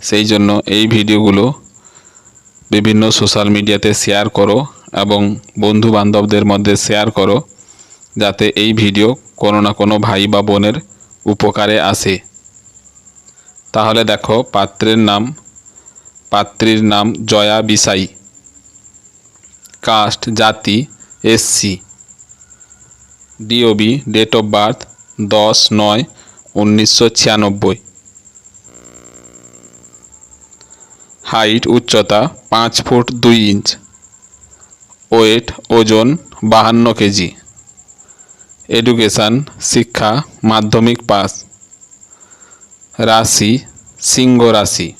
সেই জন্য এই ভিডিওগুলো বিভিন্ন সোশ্যাল মিডিয়াতে শেয়ার করো এবং বন্ধু বান্ধবদের মধ্যে শেয়ার করো, যাতে এই ভিডিও কোনো না কোনো ভাই বা বোনের উপকারে আসে। তাহলে দেখো, পাত্রের নাম, পাত্রীর নাম জয়া বিসাই। কাস্ট, জাতি SC DOB date of birth, দশ নয়, উনিশশো ছিয়ানব্বই। হাইট উচ্চতা পাঁচ ফুট দুই ইঞ্চ। ওয়েট ওজন বাহান্ন কেজি। এডুকেশান, শিক্ষা, মাধ্যমিক পাস। রাশি, সিংহ রাশি।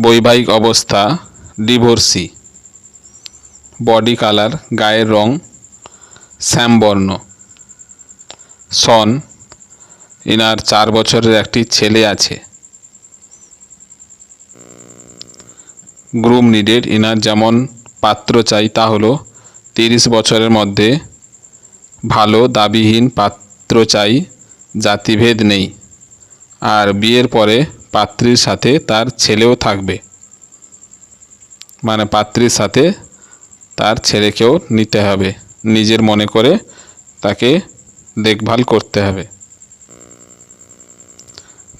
বৈবাহিক অবস্থা, ডিভোর্সি। বডি কালার, গায়ের রং শ্যামবর্ণ। সন, ইনার চার বছরের একটি ছেলে আছে। গ্রুম নিডেড ইনার যেমন পাত্র চাই তা হলো তিরিশ বছরের মধ্যে ভালো দাবিহীন পাত্র চাই, জাতিভেদ নেই। আর বিয়ের পরে পাত্রীর সাথে তার ছেলেও থাকবে। মানে পাত্রীর সাথে তার ছেলেকেও নিতে হবে। নিজের মনে করে তাকে দেখভাল করতে হবে।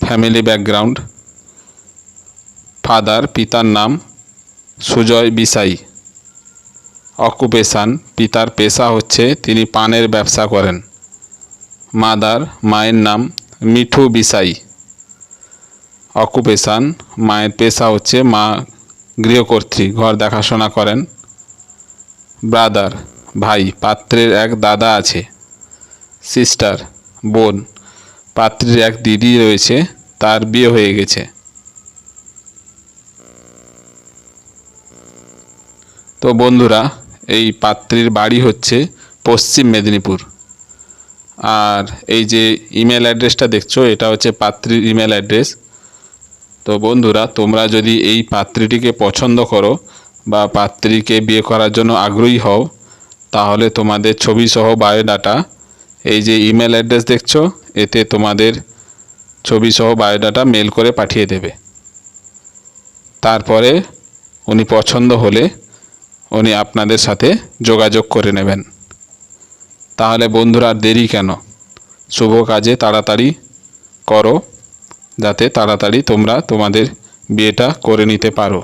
Family background. ফাদার, পিতার নাম সুজয় বিসাই। অকুপেশান, পিতার পেশা হচ্ছে তিনি পানের ব্যবসা করেন। মাদার, মায়ের নাম মিঠু বিসাই। অকুপেশান, মায়ের পেশা হচ্ছে মা গৃহকর্ত্রী, ঘর দেখাশোনা করেন। ব্রাদার, ভাই, পাত্রের এক দাদা আছে। সিস্টার, বোন, পাত্রীর এক দিদি রয়েছে, তার বিয়ে হয়ে গেছে। তো বন্ধুরা, এই পাত্রীর বাড়ি হচ্ছে পশ্চিম মেদিনীপুর। আর এই যে ইমেল অ্যাড্রেসটা দেখছ, এটা হচ্ছে পাত্রীর ইমেল অ্যাড্রেস। তো বন্ধুরা, তোমরা যদি এই পাত্রীটিকে পছন্দ করো বা পাত্রীকে বিয়ে করার জন্য আগ্রহী হও, তাহলে তোমাদের ছবি সহ বায়োডাটা, এই যে ইমেল অ্যাড্রেস দেখছ, এতে তোমাদের ছবি সহ বায়োডাটা মেল করে পাঠিয়ে দেবে। তারপরে উনি পছন্দ হলে উনি আপনাদের সাথে যোগাযোগ করে নেবেন। তাহলে বন্ধুরা দেরি কেন? শুভ কাজে তাড়াতাড়ি করো, যাতে তাড়াতাড়ি তোমরা তোমাদের বিয়েটা করে নিতে পারো।